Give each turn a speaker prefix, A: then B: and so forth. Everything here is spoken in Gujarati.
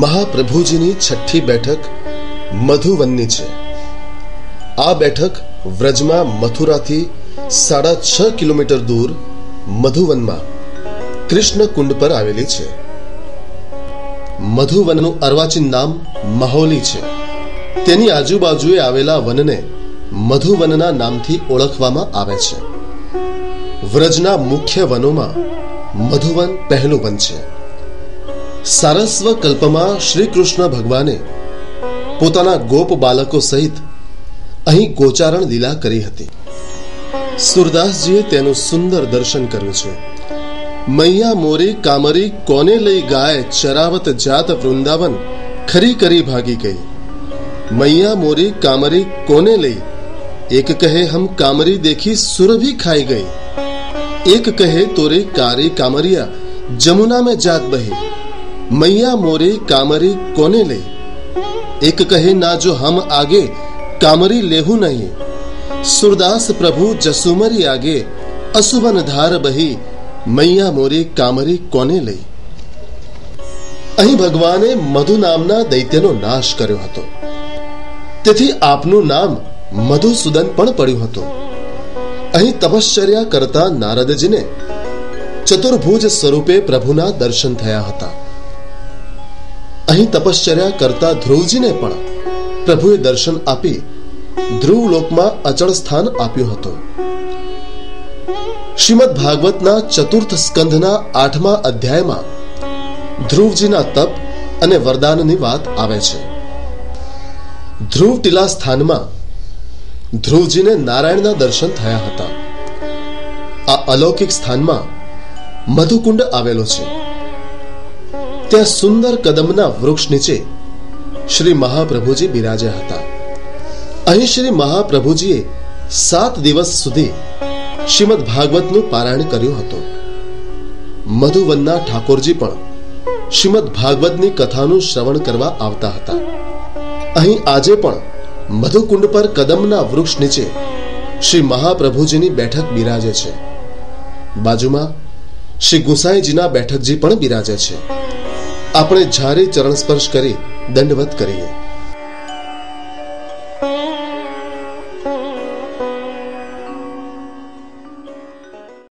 A: મહાપ્રભુજીની છઠ્ઠી બેઠક મધુવનની છે. આ બેઠક વ્રજમાં મથુરાથી સાડા છ કિલોમીટર દૂર મધુવનમાં કૃષ્ણ કુંડ પર આવેલી છે. મધુવનનું અર્વાચીન નામ મહોલી છે. તેની આજુબાજુએ આવેલા વનને મધુવનના નામથી ઓળખવામાં આવે છે. વ્રજના મુખ્ય વનોમાં મધુવન પહેલું વન છે. સારસ્વ કલ્પમાં શ્રી કૃષ્ણ ભગવાને પોતાના ગોપ બાળકો સહિત અહીં ગોચારણ લીલા કરી હતી. સુરદાસજીએ તેનું સુંદર દર્શન કર્યું છે. મૈયા મોરી કામરી કોને લઈ ગાય ચરાવત જાત વૃંદાવન ખરી કરી ભાગી ગઈ. મૈયા મોરી કામરી કોને લઈ? એક કહે, હમ કામરી દેખી સુરભી ખાઈ ગઈ. એક કહે, તોરે કારી કામરિયા જમુના મેં જાત બહી. मैया मोरे कामरी कोने ले एक कहे ना जो हम आगे कामरी लेहू नहीं सुरदास प्रभु जसुमरी आगे असुबन धार बही મૈયા મોરી કામરી કોને લઈ અહીં ભગવાને મધુ નામના દૈત્યનો નાશ કર્યો હતો તેથી આપનું નામ મધુસૂદન પણ પડ્યું હતું અહીં તપશ્ચર્યા કરતા નારદજીને ચતુર્ભુજ સ્વરૂપે પ્રભુના દર્શન થયા હતા અહીં તપશ્ચર્યા કરતા ધ્રુવજીને પણ પ્રભુએ દર્શન આપી ધ્રુવ લોકમાં અચળ સ્થાન આપ્યું હતું. શ્રીમદ ભાગવતના ચતુર્થ સ્કંધના આઠમા અધ્યાયમાં ધ્રુવજીના તપ અને વરદાનની વાત આવે છે. ધ્રુવ ટીલા સ્થાનમાં ધ્રુવજીને નારાયણના દર્શન થયા હતા. આ અલૌકિક સ્થાનમાં મધુકુંડ આવેલો છે. ત્યાં સુંદર કદમના વૃક્ષ નીચે શ્રી મહાપ્રભુજી બિરાજ્યા હતા. અહીં શ્રી મહાપ્રભુજીએ સાત દિવસ સુધી શ્રીમદ ભાગવતનું પારાયણ કર્યું હતું. મધુવનના ઠાકોરજી પણ શ્રીમદ ભાગવતની કથાનું શ્રવણ કરવા આવતા હતા. અહીં આજે પણ મધુકુંડ પર કદમના વૃક્ષ નીચે શ્રી મહાપ્રભુજીની બેઠક બિરાજે છે. બાજુમાં શ્રી ગુસાઈજીના બેઠકજી પણ બિરાજે છે. આપણે જ્યારે ચરણ સ્પર્શ કરી દંડવત કરીએ.